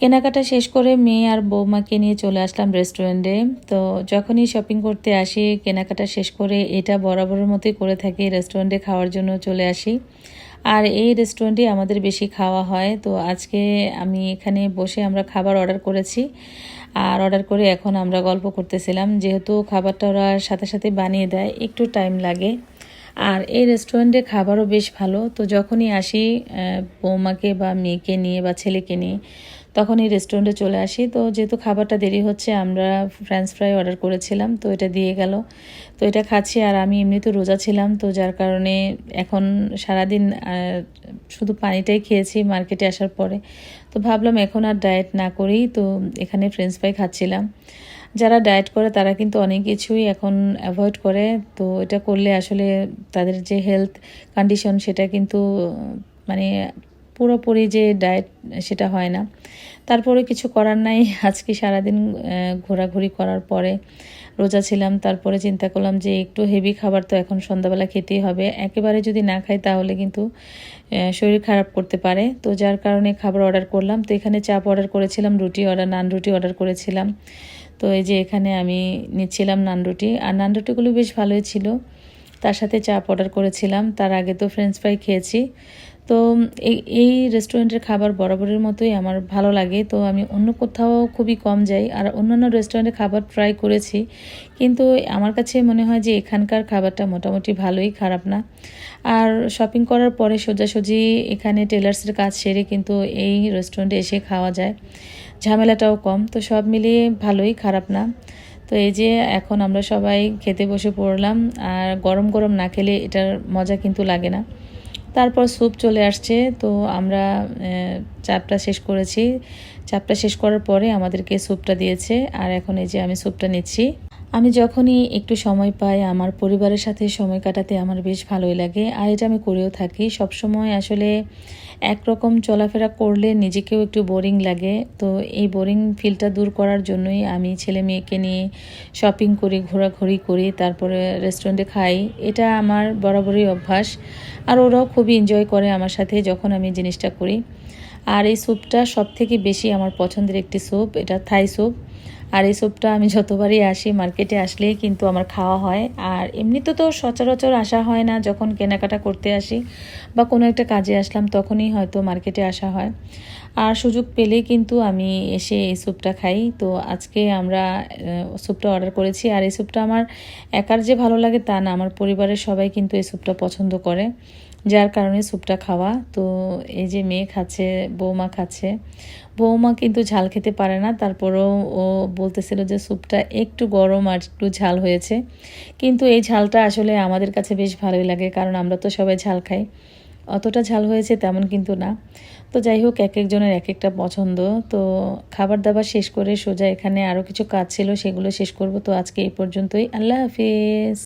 কেনাকাটা শেষ করে মেয়ে আর বৌমাকে নিয়ে চলে আসলাম রেস্টুরেন্টে। তো যখনই শপিং করতে আসি, কেনাকাটা শেষ করে এটা বরাবরের মতোই করে থাকি, রেস্টুরেন্টে খাওয়ার জন্য চলে আসি। আর এই রেস্টুরেন্টে আমাদের বেশি খাওয়া হয়। তো আজকে আমি এখানে বসে আমরা খাবার অর্ডার করেছি। আর অর্ডার করে এখন আমরা গল্প করতেছিলাম। যেহেতু খাবারটা ওরা সাথে সাথে বানিয়ে দেয়, একটু টাইম লাগে। আর এই রেস্টুরেন্টে খাবারও বেশ ভালো। তো যখনই আসি বৌমাকে বা মেয়েকে নিয়ে বা ছেলেকে নিয়ে তখন এই রেস্টুরেন্টে চলে আসি। তো যেহেতু খাবারটা দেরি হচ্ছে, আমরা ফ্রেঞ্চ ফ্রাই অর্ডার করেছিলাম, তো এটা দিয়ে গেল। তো এটা খাচ্ছি আর আমি এমনি তো রোজা ছিলাম, তো যার কারণে এখন সারাদিন শুধু পানিটাই খেয়েছি মার্কেটে আসার পরে। তো ভাবলাম এখন আর ডায়েট না করেই তো এখানে ফ্রেঞ্চ ফ্রাই খাচ্ছিলাম। যারা ডায়েট করে তারা কিন্তু অনেক কিছুই এখন অ্যাভয়েড করে। তো এটা করলে আসলে তাদের যে হেলথ কন্ডিশন সেটা কিন্তু মানে পুরোপুরি যে ডায়েট সেটা হয় না। তারপরে কিছু করার নাই। আজকে সারাদিন ঘোরাঘুরি করার পরে রোজা ছিলাম। তারপরে চিন্তা করলাম যে একটু হেভি খাবার তো এখন সন্ধ্যাবেলা খেতেই হবে। একেবারে যদি না খাই তাহলে কিন্তু শরীর খারাপ করতে পারে। তো যার কারণে খাবার অর্ডার করলাম। তো এখানে চাপ অর্ডার করেছিলাম, রুটি অর্ডার নান রুটি অর্ডার করেছিলাম। তো এই যে এখানে আমি নিচ্ছিলাম নান রুটি। আর নান রুটিগুলো বেশ ভালোই ছিল। তার সাথে চাপ অর্ডার করেছিলাম। তার আগে তো ফ্রেঞ্চ ফ্রাই খেয়েছি। তো এই রেস্টুরেন্টের খাবার বরাবরের মতোই আমার ভালো লাগে। তো আমি অন্য কোথাও খুবই কম যাই আর অন্যান্য রেস্টুরেন্টে খাবার ট্রাই করেছি। কিন্তু আমার কাছে মনে হয় যে এখানকার খাবারটা মোটামুটি ভালোই, খারাপ না। আর শপিং করার পরে সোজাসুজি এখানে টেলার্সের কাজ সেরে কিন্তু এই রেস্টুরেন্টে এসে খাওয়া যায়। ঝামেলাটাও কম। তো সব মিলিয়ে ভালোই, খারাপ না। তো এই যে এখন আমরা সবাই খেতে বসে পড়লাম। আর গরম গরম না খেলে এটার মজা কিন্তু লাগে না। তারপর স্যুপ চলে আসছে। তো আমরা চাপটা শেষ করেছি। চাপটা শেষ করার পরে আমাদেরকে স্যুপটা দিয়েছে। আর এখন এই যে আমি স্যুপটা নিচ্ছি। আমি যখনই একটু সময় পাই, আমার পরিবারের সাথে সময় কাটাতে আমার বেশ ভালোই লাগে। আর এটা আমি করেও থাকি। সব সময় আসলে একরকম চলাফেরা করলে নিজেকেও একটু বোরিং লাগে। তো এই বোরিং ফিলটা দূর করার জন্যই আমি ছেলে মেয়েকে নিয়ে শপিং করি, ঘোরাঘুরি করি, তারপরে রেস্টুরেন্টে খাই। এটা আমার বরাবরই অভ্যাস। আর ওরাও খুবই এনজয় করে আমার সাথে যখন আমি জিনিসটা করি। আর এই স্যুপটা সব থেকে বেশি আমার পছন্দের একটি স্যুপ এটা থাই স্যুপ আর এই স্যুপটা আমি যতবারই আসি মার্কেটে আসলেই কিন্তু আমার খাওয়া হয়। আর এমনিতে তো সচরাচর আসা হয় না, যখন কেনাকাটা করতে আসি বা কোনো একটা কাজে আসলাম, তখনই হয়তো মার্কেটে আসা হয়। আর সুযোগ পেলেই কিন্তু আমি এসে এই স্যুপটা খাই। তো আজকে আমরা স্যুপটা অর্ডার করেছি। আর এই স্যুপটা আমার একার যে ভালো লাগে তা না, আমার পরিবারের সবাই কিন্তু এই স্যুপটা পছন্দ করে। যার কারণে স্যুপটা খাওয়া। তো এই যে মেয়ে খাচ্ছে, বৌমা খাচ্ছে। বৌমা কিন্তু ঝাল খেতে পারে না। তারপরেও ও বলতেছিল যে স্যুপটা একটু গরম আর একটু ঝাল হয়েছে। কিন্তু এই ঝালটা আসলে আমাদের কাছে বেশ ভালোই লাগে, কারণ আমরা তো সবাই ঝাল খাই। অতটা ঝাল হয়েছে তেমন কিন্তু না। তো যাই হোক, এক একজনের এক একটা পছন্দ। তো খাবার দাবার শেষ করে সোজা এখানে আরও কিছু কাজ ছিল, সেগুলো শেষ করব। তো আজকে এই পর্যন্তই। আল্লাহ হাফিজ।